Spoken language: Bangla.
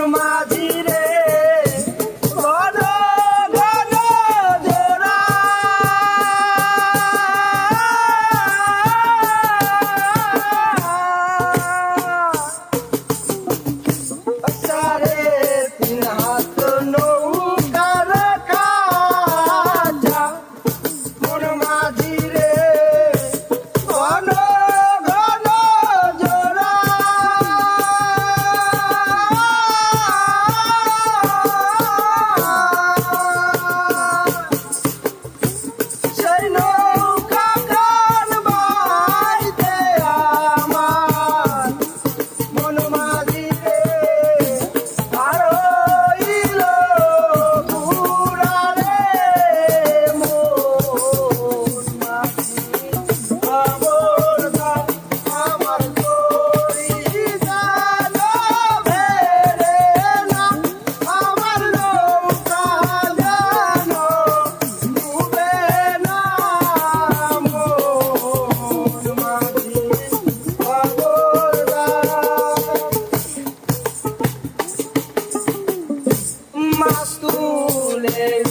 মাঝি রে darling.